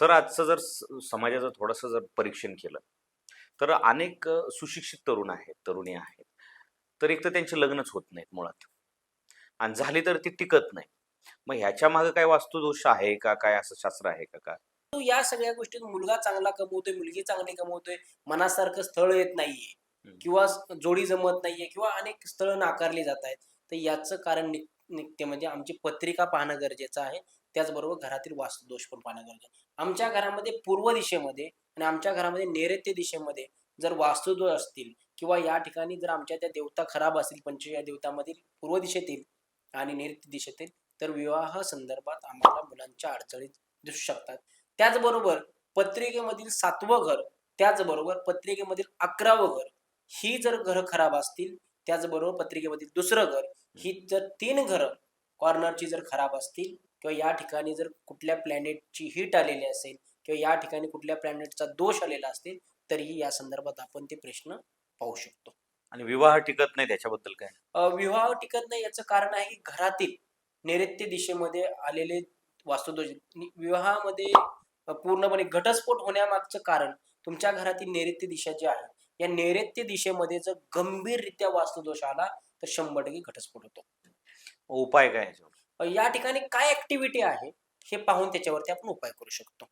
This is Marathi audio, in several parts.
सर आजचं जर समाजाचं थोडंसं जर परीक्षण केलं तर अनेक सुशिक्षित तरुण आहेत तरुणी आहेत. तर एक तर त्यांचे लग्नच होत नाहीत मुळात. आणि झाली तर ती टिकत नाही. मग ह्याच्या मागे काय वास्तुदोष आहे का? काय असं शास्त्र आहे का का तो या सगळ्या गोष्टीत मुलगा चांगला कमवतोय मुलगी चांगली कमवतोय मनासारखं स्थळ येत नाहीये. किंवा जोडी जमत नाहीये किंवा अनेक स्थळ नाकारली जात आहेत. तर याचं कारण निघते. म्हणजे आमची पत्रिका पाहणं गरजेचं आहे. त्याचबरोबर घरातील वास्तुदोष पण पाहणं गरजेचं आहे. आमच्या घरामध्ये पूर्व दिशेमध्ये आणि आमच्या घरामध्ये नैऋत्य दिशेमध्ये जर वास्तुदोष असतील किंवा या ठिकाणी जर आमच्या त्या देवता खराब असतील पंच या देवतामधील पूर्व दिशेतील आणि नैऋत्य दिशेतील तर विवाह संदर्भात आम्हाला मुलांच्या अडचणी दिसू शकतात. त्याचबरोबर पत्रिकेमधील सातवं घर त्याचबरोबर पत्रिकेमधील अकरावं घर ही जर घरं खराब असतील त्याचबरोबर पत्रिकेमधील दुसरं घर ही जर तीन घरं कॉर्नरची जर खराब असतील किंवा या ठिकाणी जर कुठल्या प्लॅनेटची हिट आलेली असेल किंवा या ठिकाणी कुठल्या प्लॅनेटचा दोष आलेला असेल तरीही या संदर्भात आपण ते प्रश्न पाहू शकतो. आणि विवाह टिकत नाही त्याच्याबद्दल काय? अ, विवाह टिकत नाही याचं कारण आहे की घरातील नैऋत्य दिशेमध्ये आलेले वास्तुदोष विवाहामध्ये पूर्णपणे घटस्फोट होण्यामागचं कारण तुमच्या घरातील नैऋत्य दिशा जी आहे या नैऋत्य दिशेमध्ये जर गंभीररित्या वास्तुदोष आला तर शंभर टक्के घटस्फोट होतो. उपाय काय या ठिकाणी काय ऍक्टिव्हिटी आहे हे पाहून त्याच्यावरती आपण उपाय करू शकतो.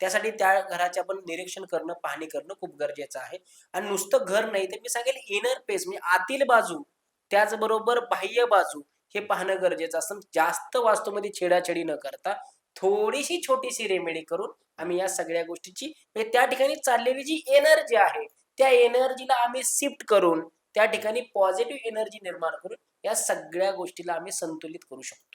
त्यासाठी त्या घराचे आपण निरीक्षण करणं पाहणी करणं खूप गरजेचं आहे. आणि नुसतं घर नाही तर मी सांगेल इनर पेस म्हणजे आतील बाजू त्याचबरोबर बाह्य बाजू हे पाहणं गरजेचं असतं. जास्त वास्तूमध्ये छेडाछेडी न करता थोडीशी छोटीशी रेमेडी करून आम्ही या सगळ्या गोष्टीची म्हणजे त्या ठिकाणी चाललेली जी एनर्जी आहे त्या एनर्जीला आम्ही शिफ्ट करून त्या ठिकाणी पॉझिटिव्ह एनर्जी निर्माण करून या सगळ्या गोष्टीला आम्ही संतुलित करू शकतो.